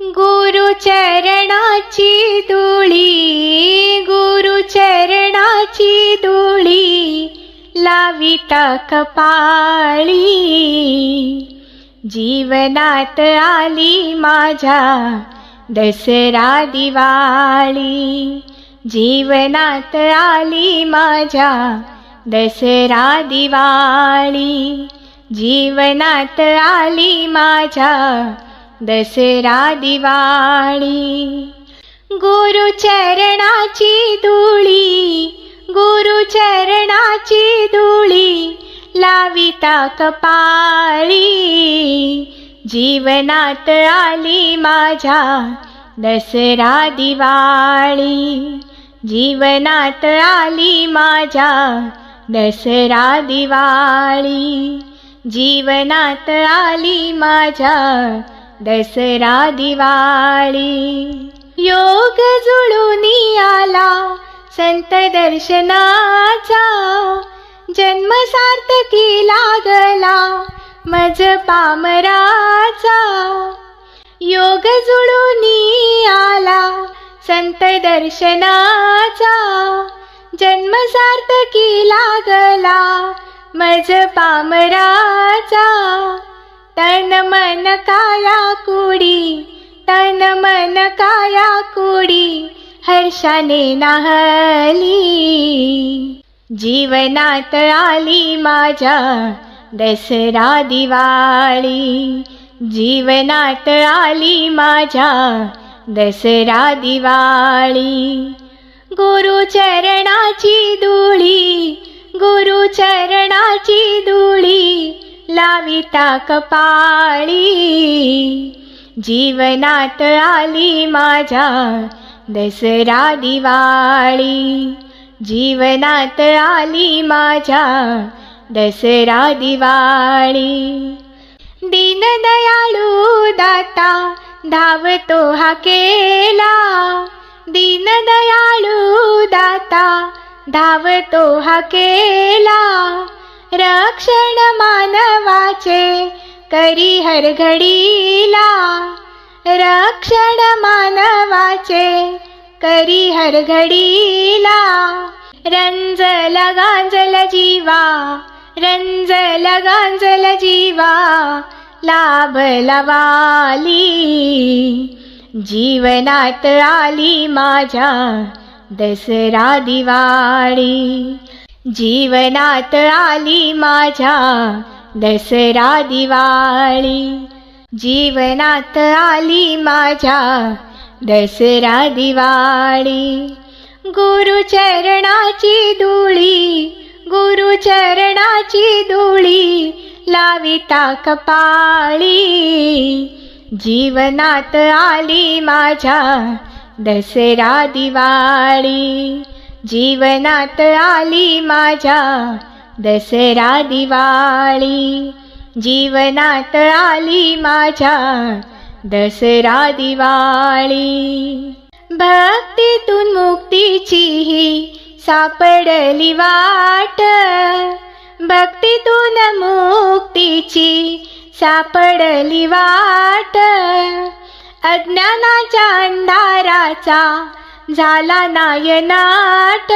गुरुचरणाची धुळी गुरुचरणाची धुळी लाविता कपाळी. जीवनात आली माझ्या दसरा दिवाळी. जीवनात आली माझ्या दसरा दिवाळी. जीवनात आली माझ्या दसरा दिवाळी गुरुचरणाची धुळी गुरुचरणाची धुळी लाविता कपाळी. जीवनात आली माझ्या दसरा दिवाळी जीवनात आली माझ्या दसरा दिवाळी जीवनात आली माझ्या दसरा दिवाळी. योग जुळून आला संत दर्शनाचा. जन्म सार्थकी लागला मज पामराचा. योग जुळून आला संत दर्शनाचा. जन्म सार्थकी लागला मज पामराचा. तन मन काया कुडी तन मन काया कुडी हर्षाने नाहली. जीवनात आली माझ्या दसरा दिवाळी जीवनात आली माझ्या दसरा दिवाळी. गुरुचरणाची धुळी गुरुचरणाची धुळी लाविता कपाळी जीवनात आली माझ्या दसरा दिवाळी. जीवनात आली माझ्या दसरा दिवाळी. दीनदयाळू दाता धावतो हा केला. दीनदयाळू दाता धावतो हा केला. रक्षण मानवाचे करी हर घडीला. रक्षण मानवाचे करी हर घडीला. रंजल गांजल जीवा रंजल गांजल जीवा लाभ लवाली. जीवनात आली माझ्या दसरा दिवाळी. जीवनात आली माझ्या दसरा दिवाळी. जीवनात आली माझ्या दसरा दिवाळी. गुरुचरणाची धुळी गुरुचरणाची धुळी लाविता कपाळी. जीवनात आली माझ्या दसरा दिवाळी. जीवनात आली माझ्या दसरा दिवाळी. जीवनात आली माझ्या दसरा दिवाळी. भक्तीतून मुक्तीची ही सापडली वाट. भक्तीतून मुक्तीची सापडली वाट. अज्ञानाच्या अंधाराचा झाला नायनाट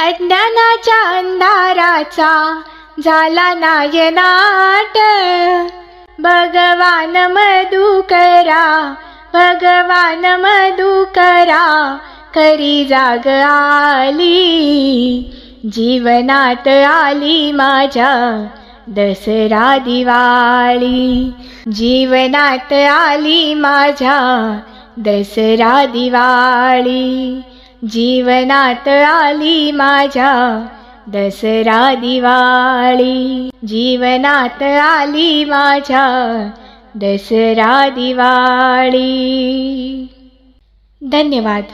अज्ञानाच्या अंधाराचा झाला नायनाट भगवान मधुकरा भगवान मधुकरा खरी जाग आली. जीवनात आली माझ्या दसरा दिवाळी. जीवनात आली माझ्या दसरा दिवाळी जीवनात आली माझ्या दसरा दिवाळी जीवनात आली माझ्या दसरा दिवाळी धन्यवाद.